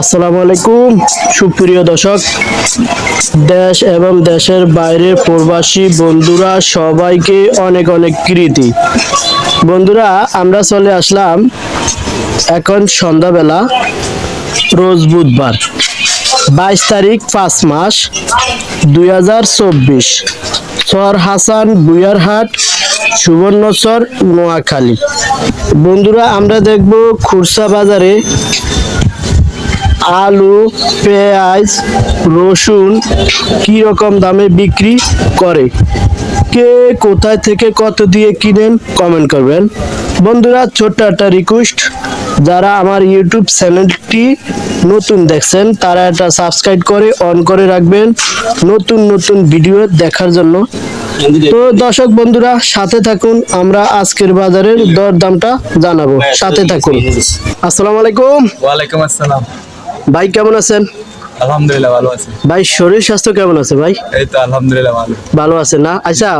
আসসালামু আলাইকুম। সুপ্রিয় দর্শক, দেশ এবং দেশের বাইরের প্রবাসী বন্ধুরা, সবাইকে অনেক অনেক কৃতি। বন্ধুরা, আমরা চলে আসলাম এখন সন্ধ্যাবেলা, রোজ বুধবার, বাইশ তারিখ পাঁচ মাস দুই হাজার চব্বিশ সর হাসান বুয়ারহাট সুবর্ণচর, নোয়াখালী। বন্ধুরা, আমরা দেখব খুরসা বাজারে আলু, পেঁয়াজ, রসুন কি রকম দামে বিক্রি করে? কে কোথায় থেকে কত দিয়ে কিনেন? কমেন্ট করবেন। বন্ধুরা, ছোট্ট একটা রিকোয়েস্ট যারা আমার ইউটিউব চ্যানেলটি নতুন দেখছেন, তারা এটা সাবস্ক্রাইব করে অন করে রাখবেন নতুন নতুন ভিডিও দেখার জন্য। তো দর্শক বন্ধুরা, সাথে থাকুন, আমরা আজকের বাজারের দর দামটা জানাব। সাথে থাকুন। আসসালামু আলাইকুম। ওয়ালাইকুম আসসালাম। ভাই কেমন আছেন? আলহামদুলিল্লাহ ভালো আছি। ভাই শরীর স্বাস্থ্য কেমন আছে ভাই? এই তো আলহামদুলিল্লাহ ভালো। ভালো আছে না? আচ্ছা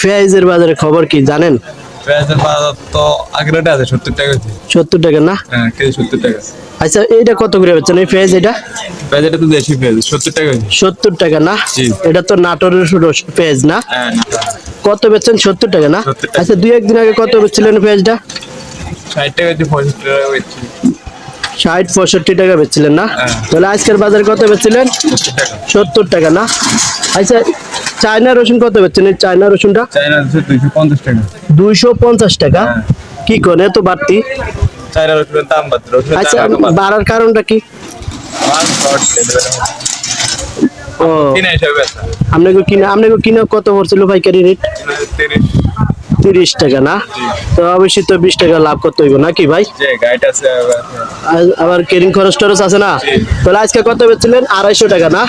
পেঁয়াজের বাজারে খবর কি জানেন? পেঁয়াজের বাজার তো আগের আছে সত্তর টাকা সত্তর টাকা না? হ্যাঁ কেজি সত্তর টাকা। আচ্ছা এইটা কত করে বেচছেন? এই পেঁয়াজ এটা? পেঁয়াজ এটা তো দেশি পেঁয়াজ সত্তর টাকা কেজি সত্তর টাকা না? এটা তো নাটোরের পেঁয়াজ না? হ্যাঁ কত বেচছেন? সত্তর টাকা না? আচ্ছা দুই একদিন আগে কত বেচছিলেন পেঁয়াজটা ষাট টাকা কেজি পঁয়ষট্টি টাকা বেচছি ষাট পঁয়ষট্টি টাকা বেচছিলেন না? হ্যাঁ। তাহলে আজকের বাজারে কত বেচছিলেন? সত্তর টাকা। না? আচ্ছা চায়না রসুন কত বেচছেন? চায়না রসুনটা? দুইশো পঞ্চাশ টাকা। হ্যাঁ। কি করে এত বাড়তি? আচ্ছা বাড়ার কারণটা কি। ও। আপনাকে কিনা আপনাকে কিনা কত পড়ছিল পাইকারি রেট? তিরিশ টাকা না? তো অবশ্যই তো বিশ টাকা লাভ করতে হইব নাকি ভাই? আবার। কেরিং খরচ টরচ আছে না? তাহলে আজকে কত বেচছিলেন? আড়াইশো টাকা না?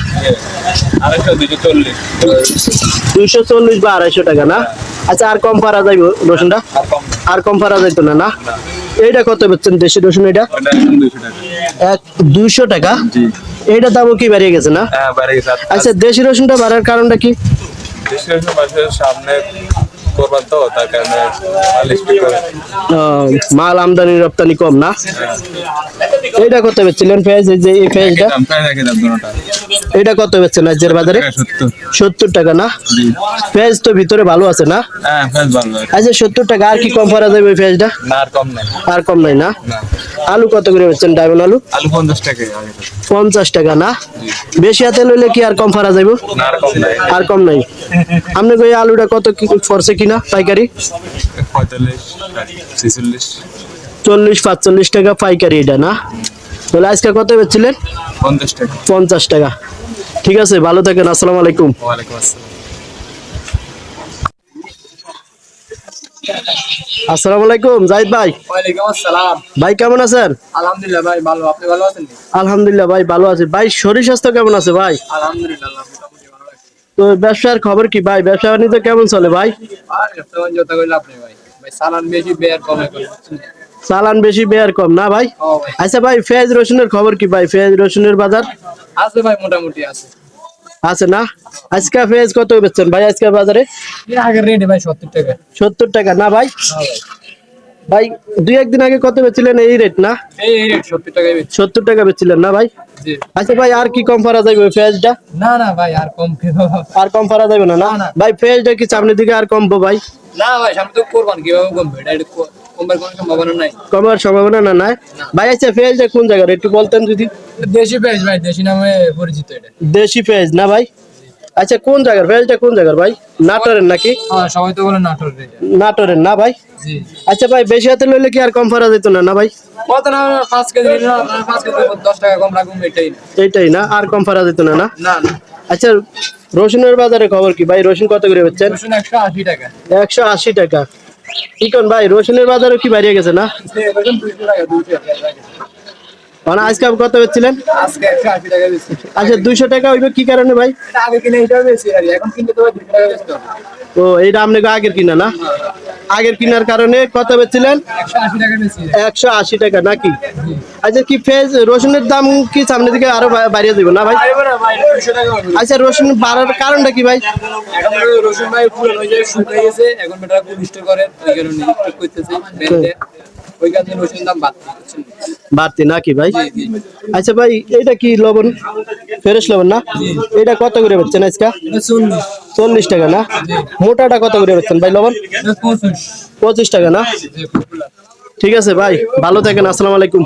দুইশো চল্লিশ। বা আড়াইশো টাকা না? আচ্ছা আর কম পারা যাইব রসুনটা? আর কম পারা যাইতো না না? এইটা কত বেচছেন দেশি রসুন এটা এক দুইশো টাকা? এইটা দামও কি বাড়িয়ে গেছে না? হ্যাঁ আচ্ছা দেশি রসুনটা বাড়ার কারণটা কি? সামনে করবার তো তার কারণে মাল আমদানি রপ্তানি কম না? এইটা করতে হবে চিলেন ফেজ এই যে এই পেঁয়াজটা? এটা কত বেচছেন আজকের বাজারে? সত্তর। টাকা না? জি। পেঁয়াজ তো ভিতরে ভালো আছে না? হ্যাঁ আচ্ছা সত্তর টাকা আর কি কম পারা যাবে ওই পেঁয়াজটা আর কম নাই। না? আলু কত করে বেচছেন? ডায়মন্ড আলু? আলু পঞ্চাশ টাকা। পঞ্চাশ টাকা না? বেশি হাতে লইলে কি আর কম পারা যাইব? আর কম নাই। আপনাকে ওই আলুটা কত কি পড়ছে কিনা পাইকারি? চল্লিশ পাঁচচল্লিশ টাকা পাইকারি এটা না? তাহলে আজকে কত বেচছিলেন? পঞ্চাশ টাকা। পঞ্চাশ টাকা। ঠিক আছে ভালো থাকেন আসসালামু আলাইকুম। ওয়ালাইকুম আসসালাম। আসসালামু আলাইকুম জাহিদ ভাই। ওয়ালাইকুম আসসালাম। ভাই কেমন আছেন? আলহামদুলিল্লাহ ভাই ভালো। আপনি ভালো আছেন? আলহামদুলিল্লাহ ভাই ভালো আছি। ভাই শরীর স্বাস্থ্য কেমন আছে ভাই? আলহামদুলিল্লাহ তো ব্যবসার খবর কি ভাই? ব্যবসা বাণিজ্য কেমন চলে ভাই? আর ব্যবসা বাণিজ্য তো কইলে আপনি ভাই। ভাই সালান বেশি বেয়ার কমে করে চালান বেশি বেয়ার কম। না ভাই? আচ্ছা ভাই পেঁয়াজ রসুনের খবর কি ভাই? পেঁয়াজ রসুনের বাজার? আছে ভাই মোটামুটি আছে। আছে না? আজকে পেঁয়াজ কত বেচছেন ভাই আজকে বাজারে? আগের রেটে ভাই সত্তর টাকা। না ভাই? ভাই। দুই একদিন আগে কত বেচছিলেন এই রেট না? এই এই রেট সত্তর টাকা বেচছিলেন না ভাই? আচ্ছা ভাই আর কি কম পারা যাবে পেঁয়াজটা না না ভাই আর কম আর কম পারা যাবে না না। ভাই পেঁয়াজটা কি সামনের দিকে আর কমবো ভাই? না ভাই সামনে তো করবান কীভাবে কমবে? এটা কমার সম্ভাবনা না নাই? ভাই আচ্ছা পেঁয়াজটা কোন জায়গার? একটু বলতেন যদি। দেশি পেঁয়াজ ভাই দেশি নামে পরিচিত এটা। দেশি পেঁয়াজ না ভাই? আচ্ছা কোন জায়গার? পেঁয়াজটা কোন জায়গার ভাই? নাটোরের নাকি? হ্যাঁ সবাই তো বলে নাটোর রেট নাটোরের না ভাই? জি। আচ্ছা ভাই বেশি হাতে লইলে কি আর কম পারা যেত না না ভাই? কত না পাঁচ কেজি নিলে না, আপনার পাঁচ কেজি দশ টাকা কম রাখুন এটাই না। এইটাই না আর কম পারা যেত না? না না। আচ্ছা রসুনের বাজারে খবর কি? ভাই রসুন কত করে বেচছেন? রসুন একশো আশি টাকা। একশো আশি টাকা। কি কোন ভাই রসুনের বাজারও কি বাড়িয়ে গেছে না? মানে আজকে আপনি কত বেচছিলেন? আচ্ছা দুইশো টাকা হইবে কি কারণে ভাই? ও এইটা আপনাকে আগের কিনা না? আগের কিনার কারণে কত বেচছিলেন? একশো আশি টাকা নাকি? আচ্ছা কি ফেজ রসুনের দাম কি সামনের দিকে আরও বাড়িয়ে দেবো না ভাই। আচ্ছা রসুন বাড়ার কারণটা কি ভাই? রসুন ভাই পুরো হয়ে যায় শুকিয়ে গেছে। এখন বেটা স্টোর করে ওই কারণে করতেছে বাড়তি নাকি ভাই? আচ্ছা ভাই এটা কি লবণ? ফ্রেশ লবণ না? এটা কত করে বেচছেন আজকে? চল্লিশ। চল্লিশ টাকা না? মোটাটা কত করে বেচছেন ভাই লবণ? পঁচিশ টাকা না? ঠিক আছে ভাই, ভালো থাকেন, আসসালামু আলাইকুম।